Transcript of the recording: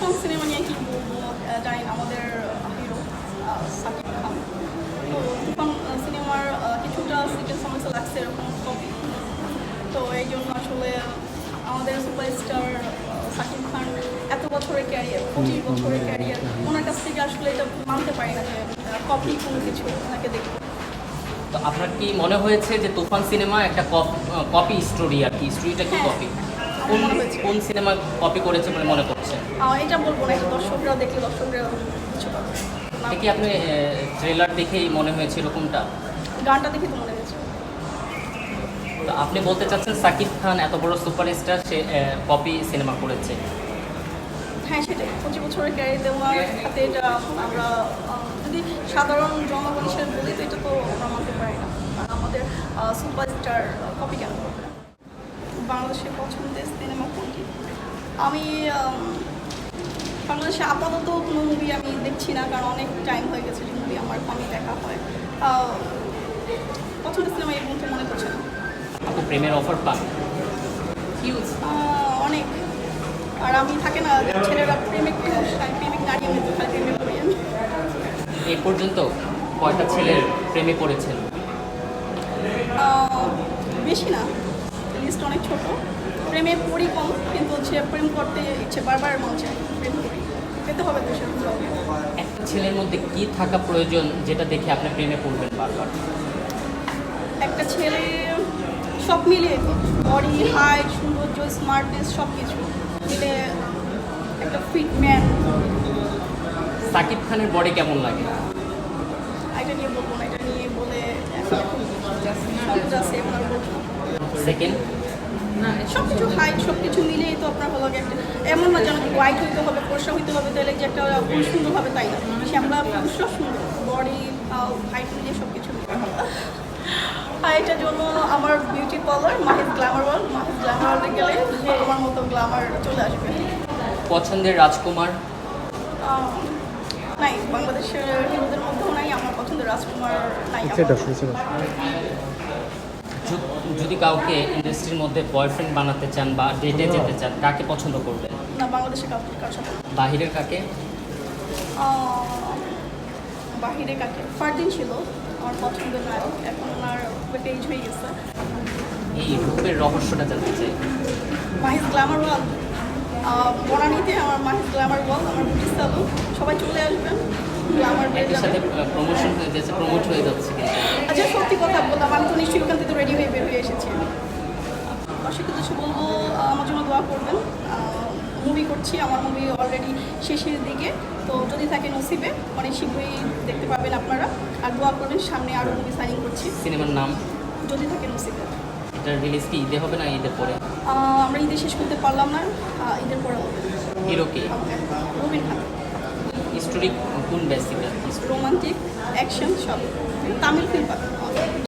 তুফান cinema নিয়ে কি বলব? আহ, জানি আমাদের হিরো সাকিব খান। তো তুফান সিনেমার কিছুটা সিকেন্স সমস্যা লাগছে এরকম কপি তো এই জন্য আসলে আমাদের সুপারস্টার সাকিব খান এত বছরের ক্যারিয়ার পঁচিশ বছরের ক্যারিয়ার ওনার কাছ থেকে আসলে এটা মানতে পারি না যে কপি কোনো কিছু ওনাকে দেখতে তো আপনার কি মনে হয়েছে যে তুফান সিনেমা একটা কপি স্টোরি আর কি? স্টোরিটা কি হ্যাঁ, কপি আমার কোন। কোন সিনেমা কপি করেছে বলে মনে করছেন এটা বলব না দর্শকরা দেখলে দর্শকরা কিছু পাবে। আপনি ট্রেলার দেখেই মনে হয়েছে এরকমটা? গানটা দেখে তো মনে হয়েছে। তো আপনি বলতে চাচ্ছেন সাকিব খান এত বড় সুপারস্টার সে কপি সিনেমা করেছে? হ্যাঁ সেটাই। পঁচিশ বছরের ক্যারিয়ার দেওয়ার সাথে এটা আমরা যদি সাধারণ জনগণ হিসেবে বলি তো এটা তো আমরা মানতে পারি না। আমাদের সুপারস্টার কপি কেন করবে বাংলাদেশের পছন্দের আমি বাংলাদেশে আপাতত কোনো মুভি আমি দেখছি না কারণ অনেক টাইম হয়ে গেছে যে মুভি আমার কমই দেখা হয়। পছন্দের সিনেমা এই মুহূর্তে মনে করছে না। প্রেমের অফার পান? হিউজ অনেক। আর আমি থাকে না ছেলেরা প্রেমিক আমি প্রেমিক নারী আমি প্রেমে পড়ি আমি। এই পর্যন্ত কয়টা ছেলের প্রেমে পড়েছেন? বেশি না। লিস্ট অনেক ছোট। প্রেমে পড়ি কম কিন্তু হচ্ছে প্রেম করতে ইচ্ছে বারবার মন চায়। প্রেম করি। পেতে হবে তো একটা ছেলের মধ্যে কি থাকা প্রয়োজন যেটা দেখে আপনি প্রেমে পড়বেন বারবার? একটা ছেলে সব মিলিয়ে বডি হাইট সৌন্দর্য স্মার্টনেস সব কিছু মিলে একটা ফিট ম্যান সাকিব খানের বডি কেমন লাগে? এটা নিয়ে বলব না এটা নিয়ে বলে এখন আপনার বলব না। সেকেন্ড। সব কিছু হাইট সব কিছু মিলিয়েই তো আপনার হলো একটা এমন না যেন হোয়াইট হইতে হবে ফর্সা হইতে হবে তাহলে যে একটা সুন্দর হবে তাই না? শ্যামলা পুরুষরা সুন্দর। বডি হাইট মিলিয়ে সব কিছু আর এটার জন্য আমার beauty parlour Mahid Glamour World Mahid Glamour ওয়ার্ল্ডে গেলে আমার মতো গ্ল্যামার চলে আসবে। পছন্দের রাজকুমার? নাই বাংলাদেশের হিন্দুদের মধ্যেও নাই আমার পছন্দের রাজকুমার নাই আমার। য- যদি কাউকে ইন্ডাস্ট্রির মধ্যে বয়ফ্রেন্ড বানাতে চান বা ডেটে যেতে চান কাকে পছন্দ করবেন? না বাংলাদেশে কাউকে কার সাথে বাহিরের কাকে? বাহিরে কাকে? ফারদিন ছিল আমার পছন্দের নায়ক এখন ওনার পেজ হয়ে গেছে। এই রূপের রহস্যটা জানতে চাই। মাহিজ গ্ল্যামার ওয়াল। বনানীতে আমার মাহিজ গ্ল্যামার ওয়াল আমার বুটি সালু সবাই চলে আসবেন। গ্ল্যামার সাথে প্রমোশন হয়ে যাচ্ছে প্রমোট হয়ে যাচ্ছে কিন্তু। কথা বললাম আমি তো নিশ্চয়ই ওখান থেকে রেডি হয়ে বের হয়ে এসেছি। দর্শকের কিছু বলব? আমার জন্য দোয়া করবেন। মুভি করছি আমার মুভি অলরেডি শেষের দিকে। তো যদি থাকে নসিবে অনেক শীঘ্রই দেখতে পাবেন আপনারা। আর দোয়া করবেন সামনে আরও মুভি সাইনিং করছি। সিনেমার নাম? যদি থাকে নসিবে। এটার রিলিজ কি ঈদে হবে না ঈদের পরে? আমরা ঈদে শেষ করতে পারলাম না। ঈদের পরে হবে। হিরো কে? রবিন খান। স্টোরি কোন বেসিক? রোমান্টিক অ্যাকশন সব। তামিল ফিল্ম